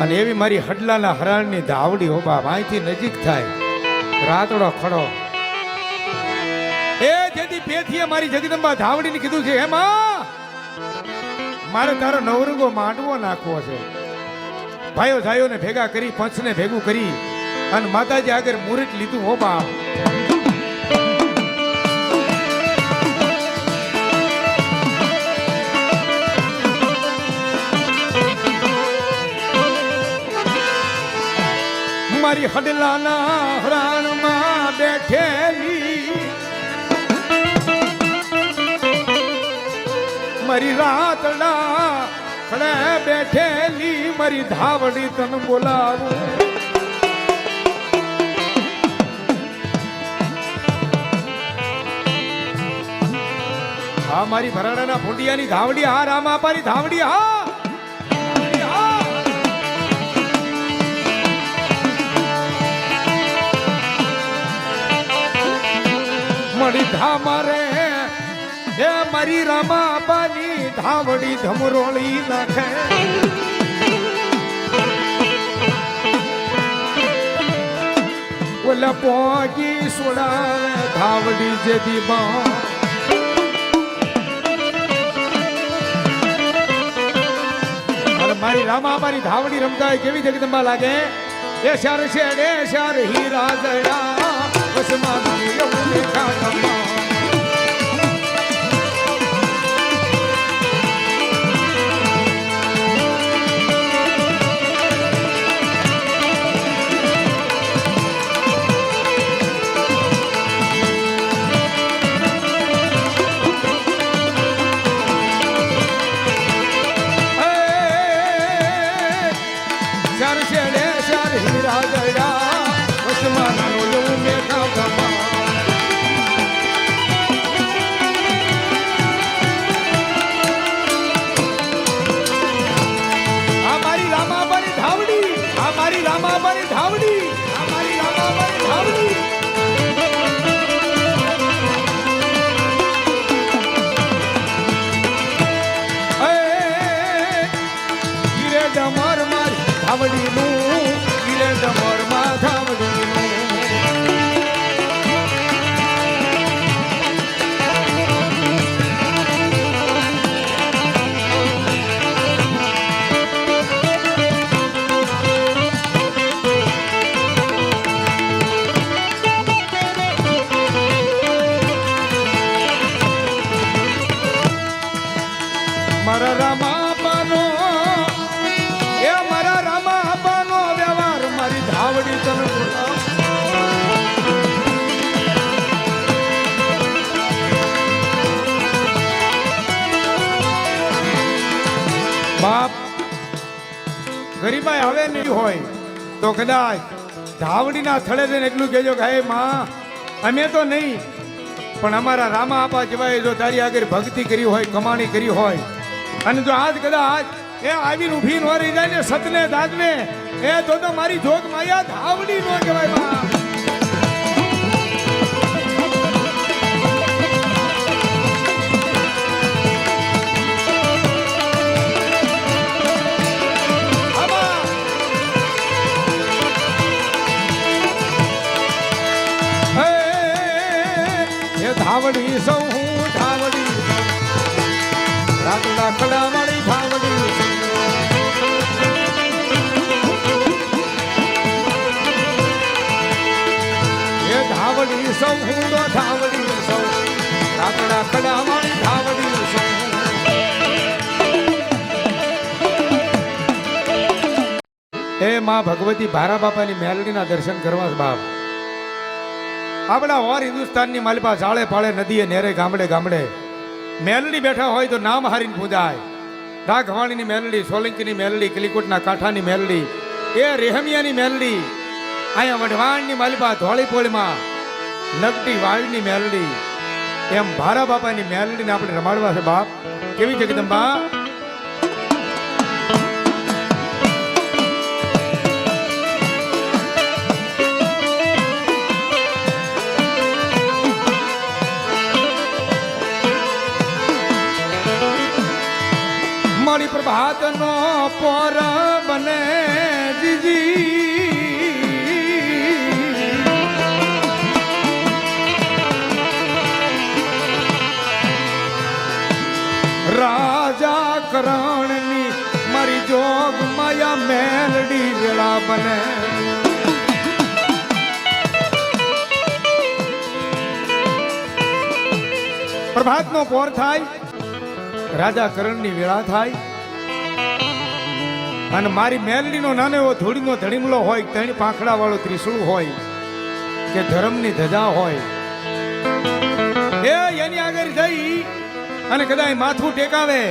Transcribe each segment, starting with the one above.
અને એવી મારી હડલાના હરાણની ધાવડી હો બાપ અહીંથી નજીક થાય. રાતડો ખડો. એ જેથી પેથીએ મારી જગદંબા ધાવડીને કીધું છે એમાં મારે તારો નવરંગો માંડવો નાખવો છે. ભાઈઓ ભાઈઓને ભેગા કરી, પંચને ભેગું કરી, અને માતાજી આગળ મુહૂર્ત લીધું હો મારી હડલાના હરાણમાં બેઠેલી. મારી રાતડા ખડે બેઠેલી, મારી ધાવડી તન બોલાવું. હા, મારી ભરાડાના ફૂંડિયાની ધાવડી, હા રામા પારી ધાવડી, હા. મળી ધામરે. હે મારી રામાબાની ધાવડી ધમરોળી નાખે. ઓલા પોગી સુડાવે ધાવડી જેદી બા મારી રામા મારી ધાવડી રમતા કેવી જગદંબા લાગે? એ શાર શેડે શાર હીરા દયા વસમાં એવું લેખા હવે નહીં હોય, તો કદાચ ધાવડીના થળે જઈને એટલું કહેજો કે, હે માં, અમે તો નહીં, પણ અમારા રામા આપા જેવાએ જો તારી આગળ ભક્તિ કરી હોય, કમાણી કરી હોય, અને જો આજ કદાચ એ આવીને ઊભી ન રહી જાય ને, સતને, દાદને, એ તો તો મારી જોગ માયા ધાવડી ન કહેવાય, માં. માં ભગવતી ભારા બાપાની મેલડીના દર્શન કરવા બાપ. આપણા ઓર હિન્દુસ્તાનની માલિપા જાળે પાળે નદીએ નેરે ગામડે ગામડે. મેલડી બેઠા હોય તો નામ હારીને પૂજાય. રાઘવાણીની મેલડી, સોલંકીની મેલડી, કલીકોટના કાંઠાની મેલડી, એ રેહમિયાની મેલડી, અહીંયા વઢવાણની માલિપા ધોળીપોળીમાં નગટી વાળની મેલડી. એમ ભારા બાપાની મેલડીને આપણે રમાડવા છે બાપ. કેવી જગદંબા પ્રભાતનો પોર બને જીજી. રાજા કરણની મારી જોગ માયા મેલડી વેળા બને. પ્રભાતનો પોર થાય, રાજા કરણની વેળા થાય. અને મારી મેલડીનો નાનો એવો ધૂળીનો ધડીમલો હોય ત્રણ પાંખડા વાળો ત્રિશુળ હોય, કે ધર્મની ધજા હોય. એ એની આગળ જઈ અને કદાચ માથું ટેકાવે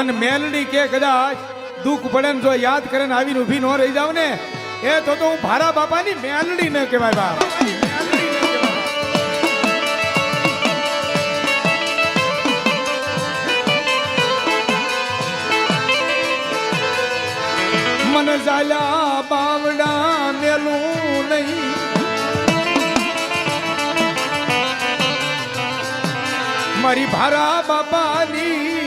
અને મેલડી કે કદાચ દુઃખ પડે ને જો યાદ કરે ને આવીને ઊભી ન રહી જાવ ને, એ તો તો હું ભારા બાપાની મેલડી ન કહેવાય બાપ. મન ઝાલ્યા બાવડા મેલું નહીં. મારી ભારા બાપાની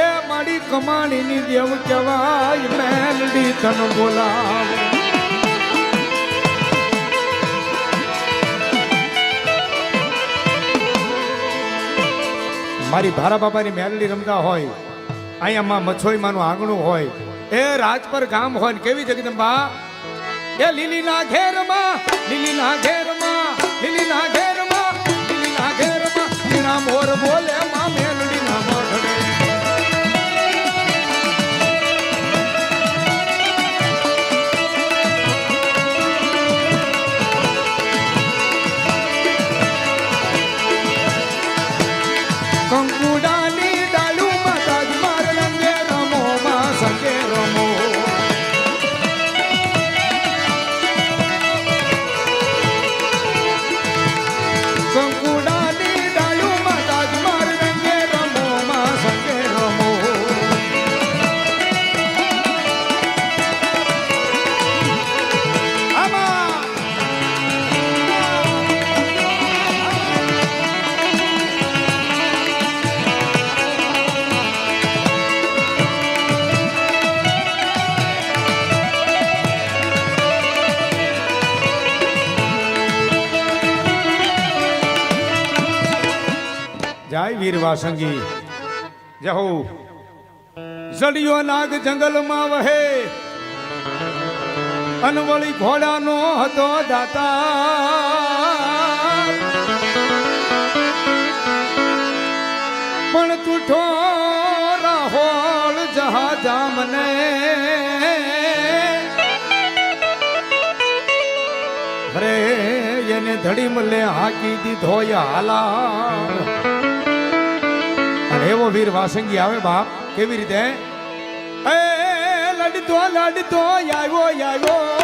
એ મારી કમાણીની દેવ કહેવાય, મેલડી તન બોલાવ. મારી ભારા બાપાની મેલડી રમતા હોય, અહીંયા મછોઈમાનું આંગણું હોય એ રાજપર ગામ હોય કેવી જગદંબા? એ લીલીના ઘેરમાં લીલીના ઘેરમાં લીલીના ઘેરમાં જય વીર વાસંગી જય હો જડિયો નાગ જંગલમાં વહે. અનવળી ઘોડાનો હતો દાતા પણ તૂઠો રાહોળ જહાજા મને અરે એને ધડી મલે હાકી દીધો અને એવો વીર વાસંગી આવે બાપ. કેવી રીતે એ લડતો લડતો આવ્યો આવ્યો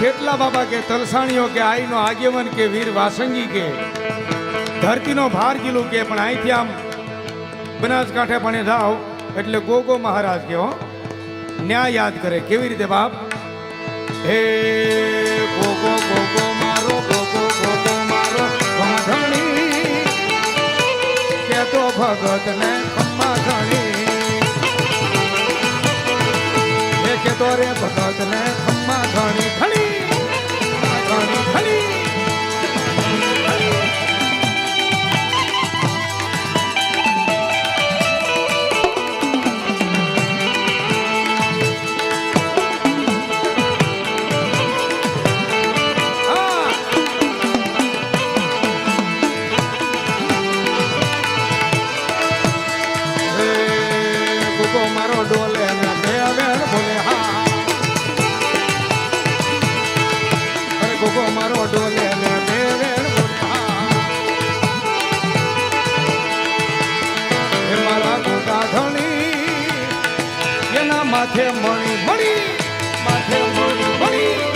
કેટલા બાબા કે તલસાણીઓ કે આઈનો આગેવન કે વીર વાસંગી કે ધરતીનો ભાર ગીલું કે, પણ અહીંથી આમ બનાસકાંઠે પણ જાઓ એટલે ગોગો મહારાજ કે હો. યાદ કરે. કેવી રીતે બાપ? હે ગોગો ગોગો મારો, ગોગો ગોગો મારો કે તો ભગત ને તો રે ભગત ને ખમ્મા ઘણી ધણી એના માથે મણી મણી માથે મણી મણી